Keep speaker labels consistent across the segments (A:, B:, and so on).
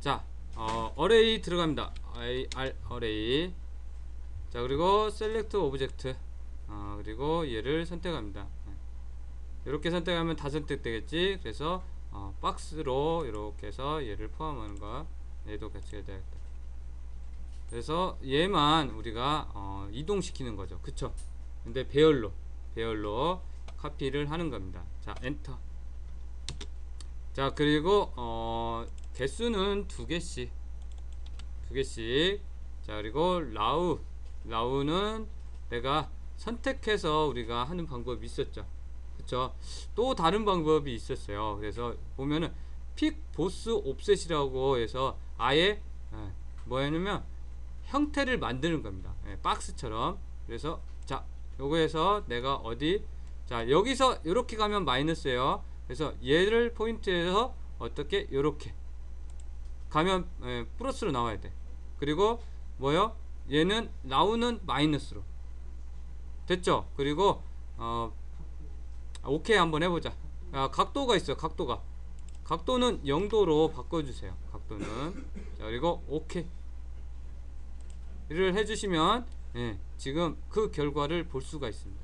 A: 자, 어, 어레이 들어갑니다. I, R, 어레이. 자, 그리고 셀렉트 오브젝트. 어, 그리고 얘를 선택합니다. 이렇게 선택하면 다 선택되겠지. 그래서 어, 박스로 이렇게 해서 얘를 포함하는 거. 얘도 같이 해야 되겠다. 그래서 얘만 우리가 어, 이동시키는 거죠. 그쵸? 근데 배열로 배열로 카피를 하는 겁니다. 자, 엔터. 자, 그리고 어, 개수는 두 개씩 두 개씩. 자, 그리고 라우 라우는 내가 선택해서 우리가 하는 방법이 있었죠. 그쵸? 또 다른 방법이 있었어요. 그래서 보면은 픽 보스 옵셋이라고 해서 아예 예, 뭐냐면 형태를 만드는 겁니다. 예, 박스처럼. 그래서 자, 요거에서 내가 어디 자, 여기서 이렇게 가면 마이너스예요. 그래서 얘를 포인트에서 어떻게 요렇게 가면 예, 플러스로 나와야 돼. 그리고 뭐요? 얘는 나오는 마이너스로. 됐죠? 그리고 어 아, 오케이 한번 해보자. 아, 각도가 있어요. 각도가. 각도는 0도로 바꿔주세요. 각도는. 자 그리고 오케이. 를 해주시면 예, 지금 그 결과를 볼 수가 있습니다.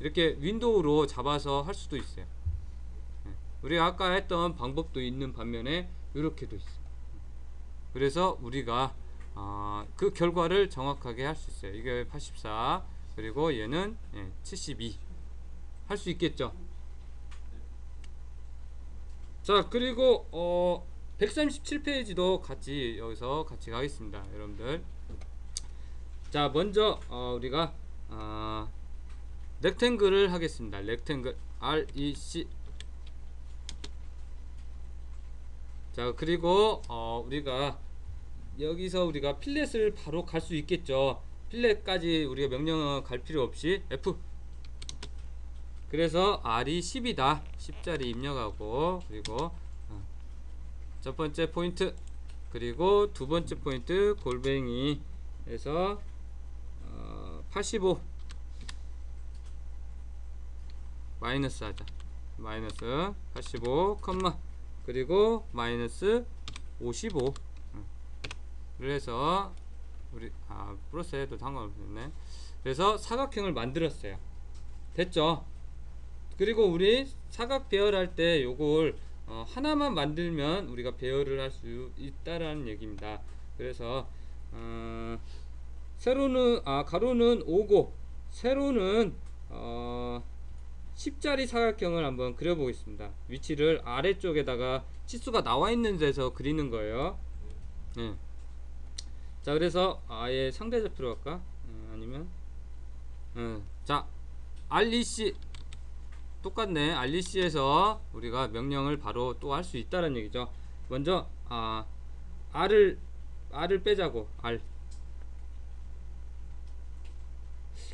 A: 이렇게 윈도우로 잡아서 할 수도 있어요. 예, 우리가 아까 했던 방법도 있는 반면에 이렇게도 있어요. 그래서 우리가 아, 그 결과를 정확하게 할 수 있어요. 이게 84 그리고 얘는 예, 72 할 수 있겠죠. 자 그리고 어 137페이지도 같이 여기서 같이 가겠습니다, 여러분들. 자 먼저 어, 우리가 어, 렉탱글을 하겠습니다. 렉탱글 REC 자 그리고 어, 우리가 여기서 우리가 필렛을 바로 갈 수 있겠죠. 필렛까지 우리가 명령어 갈 필요 없이 F. 그래서 R이 10이다. 10짜리 입력하고 그리고 어, 첫 번째 포인트 그리고 두 번째 포인트 골뱅이 에서 어, 85 마이너스 하자. 마이너스 85 컴마 그리고 마이너스 55 응. 그래서 우리 아 플러스 해도 상관없네. 그래서 사각형을 만들었어요. 됐죠? 그리고 우리 사각 배열할 때 요걸 어, 하나만 만들면 우리가 배열을 할 수 있다라는 얘기입니다. 그래서 어, 세로는 아 가로는 5고 세로는 어 10짜리 사각형을 한번 그려보겠습니다. 위치를 아래쪽에다가 치수가 나와 있는 데서 그리는 거예요. 네. 자 그래서 아예 상대좌표로 할까? 음, 아니면 음, 자 REC 똑같네 REC에서 우리가 명령을 바로 또 할 수 있다는 얘기죠. 먼저 아 R을 R을 빼자고 R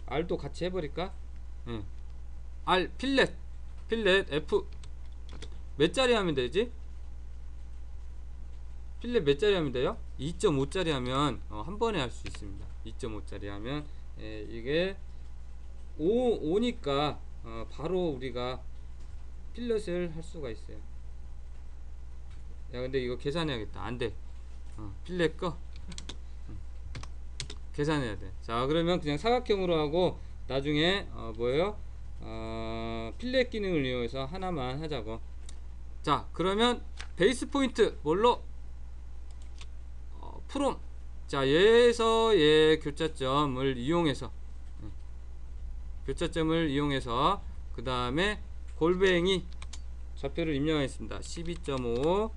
A: R도 같이 해버릴까? 응. R 필렛 필렛 F 몇 짜리 하면 되지? 필렛 몇 짜리 하면 돼요? 2.5짜리 하면 어, 한 번에 할 수 있습니다. 2.5짜리 하면 예, 이게 5, 5니까 어, 바로 우리가 필렛을 할 수가 있어요. 야 근데 이거 계산해야겠다. 안 돼. 어, 필렛 꺼. 음. 계산해야 돼. 자 그러면 그냥 사각형으로 하고 나중에 어, 뭐예요? 어, 필렛 기능을 이용해서 하나만 하자고. 자 그러면 베이스 포인트 뭘로? 어, 프롬. 자 얘에서 얘 교차점을 이용해서 음. 교차점을 이용해서 그 다음에 골뱅이 좌표를 입력하겠습니다. 12.5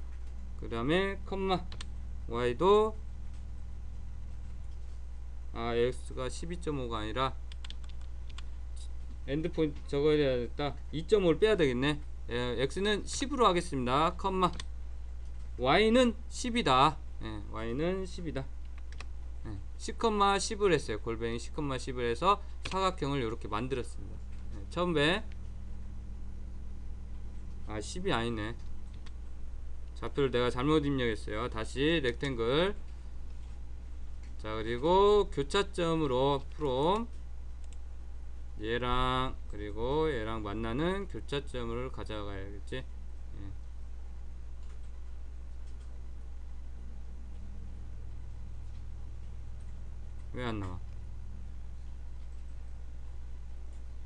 A: 그 다음에 컴마 y도 아 x가 12.5가 아니라 엔드포인트 저거 해야겠다 2.5를 빼야 되겠네. 예, x는 10으로 하겠습니다. 컴마. Y는 10이다. 예, y는 10이다. 예, 10, 10을 했어요. 골뱅이 10, 10을 해서 사각형을 이렇게 만들었습니다. 예, 처음 배 아, 10이 아니네. 좌표를 내가 잘못 입력했어요. 다시 렉탱글. 자, 그리고 교차점으로 프롬 얘랑 그리고 얘랑 만나는 교차점을 가져가야겠지 예. 왜 안나와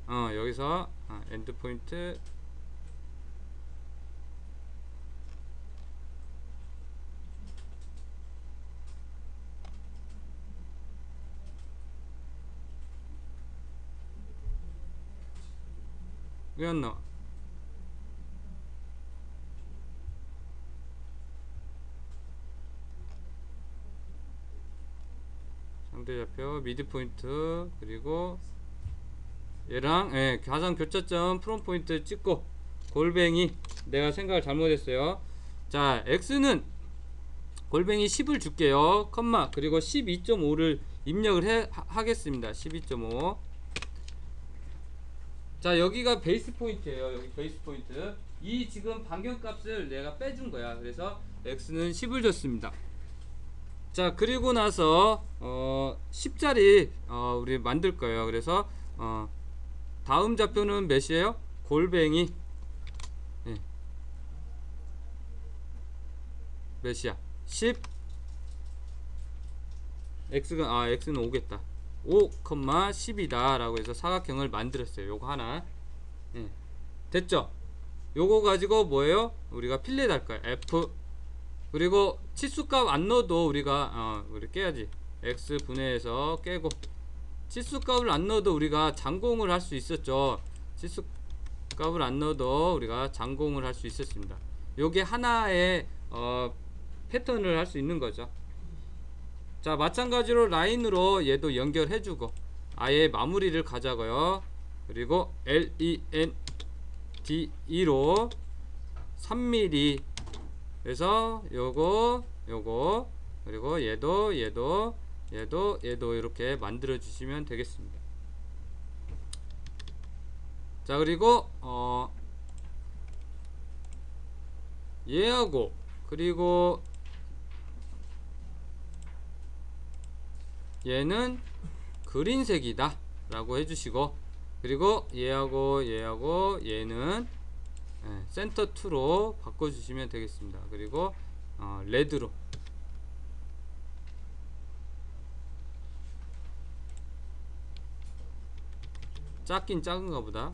A: 어 여기서 아, 엔드포인트 왜 안 나와? 상대 좌표 미드 포인트 그리고 얘랑 예, 가상 교차점 프롬 포인트 찍고 골뱅이 내가 생각을 잘못했어요. 자, x는 골뱅이 10을 줄게요. 컴마 그리고 12.5를 입력을 해 하, 하겠습니다. 12.5. 자, 여기가 베이스 포인트예요. 여기 베이스 포인트. 이 지금 반경값을 내가 빼준 거야. 그래서 x는 10을 줬습니다. 자, 그리고 나서 어 10짜리 어 우리 만들 거예요. 그래서 어 다음 좌표는 몇이에요? 골뱅이 예. 몇이야? 10 x가 아 x는 5겠다 5,10이다 라고 해서 사각형을 만들었어요 요거 하나 예. 됐죠? 요거 가지고 뭐예요? 우리가 필렛 할 거야 f 그리고 치수값 안 넣어도 우리가 어 우리 깨야지 x 분해해서 깨고 치수값을 안 넣어도 우리가 장공을 할 수 있었죠. 치수값을 안 넣어도 우리가 장공을 할 수 있었습니다. 요게 하나의 어, 패턴을 할 수 있는 거죠. 자, 마찬가지로 라인으로 얘도 연결해주고 아예 마무리를 가자고요. 그리고 L E N D E로 3mm 그래서 요거 요거 그리고 얘도 얘도 얘도 얘도 이렇게 만들어 주시면 되겠습니다. 자 그리고 어 얘하고 그리고 얘는 그린색이다 라고 해주시고 그리고 얘하고 얘하고 얘는 예, 센터 2로 바꿔주시면 되겠습니다. 그리고 어, 레드로 작긴 작은가 보다.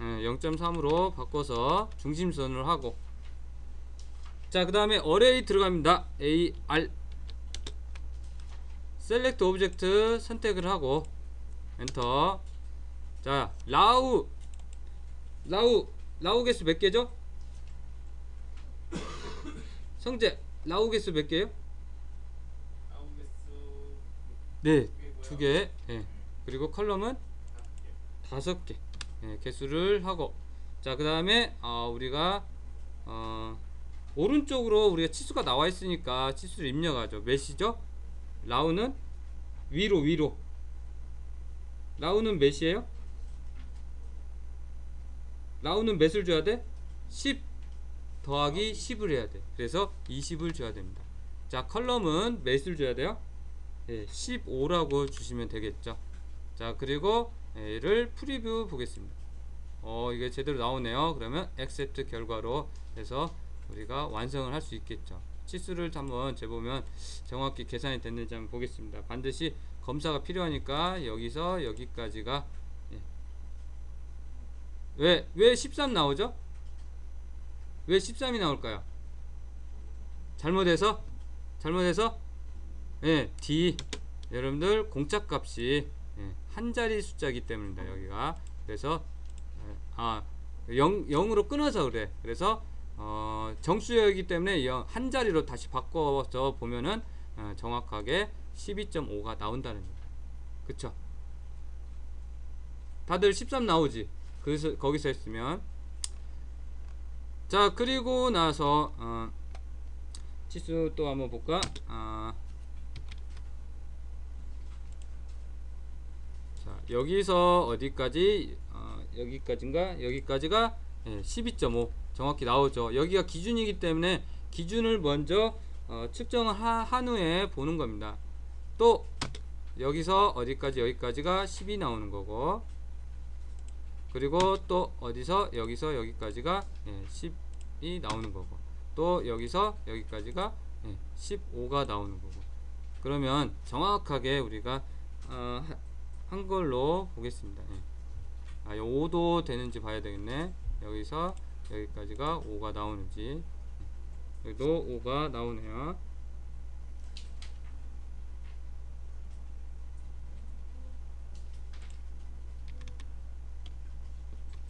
A: 예, 0.3으로 바꿔서 중심선을 하고 자 그 다음에 어레이 들어갑니다 A R 셀렉트 오브젝트 선택을 하고 엔터 자 라우 라우 라우 개수 몇 개죠? 성재 라우 개수 몇 개요? 네. 두 개. 예. 그리고 컬럼은 다섯 개. 예, 개수를 하고. 자, 그 다음에 어, 우리가 어, 오른쪽으로 우리가 치수가 나와 있으니까 치수를 입력하죠. 몇이죠? 라우는 위로 위로. 라우는 몇이에요? 라우는 몇을 줘야 돼? 10 더하기 10을 해야 돼. 그래서 20을 줘야 됩니다. 자, 컬럼은 몇을 줘야 돼요? 예, 15라고 주시면 되겠죠. 자, 그리고 얘를 프리뷰 보겠습니다. 어, 이게 제대로 나오네요. 그러면 accept 결과로 해서 우리가 완성을 할 수 있겠죠. 치수를 한번 재보면 정확히 계산이 됐는지 한번 보겠습니다. 반드시 검사가 필요하니까 여기서 여기까지가 예. 왜, 왜 13 나오죠? 왜 13이 나올까요? 잘못해서? 잘못해서? 예, D 여러분들 공짜값이 예, 한 자리 숫자이기 때문입니다. 여기가 그래서 예, 아 0, 0으로 끊어서 그래. 그래서 어, 정수여이기 때문에 0, 한 자리로 다시 바꿔서 보면은 어, 정확하게 12.5가 나온다는 거예요. 그쵸? 다들 13 나오지? 그래서 거기서 했으면 자 그리고 나서 어, 치수 또 한번 볼까? 아, 자 여기서 어디까지 어, 여기까지인가 여기까지가 예, 12.5 정확히 나오죠. 여기가 기준이기 때문에 기준을 먼저 어, 측정을 하, 한 후에 보는 겁니다. 또 여기서 어디까지 여기까지가 10이 나오는 거고 그리고 또 어디서 여기서 여기까지가 예, 10이 나오는 거고 또 여기서 여기까지가 예, 15가 나오는 거고. 그러면 정확하게 우리가 어, 하- 한 걸로 보겠습니다. 예. 아, 5도 되는지 봐야 되겠네 여기서 여기까지가 5가 나오는지. 여기도 5가 나오네요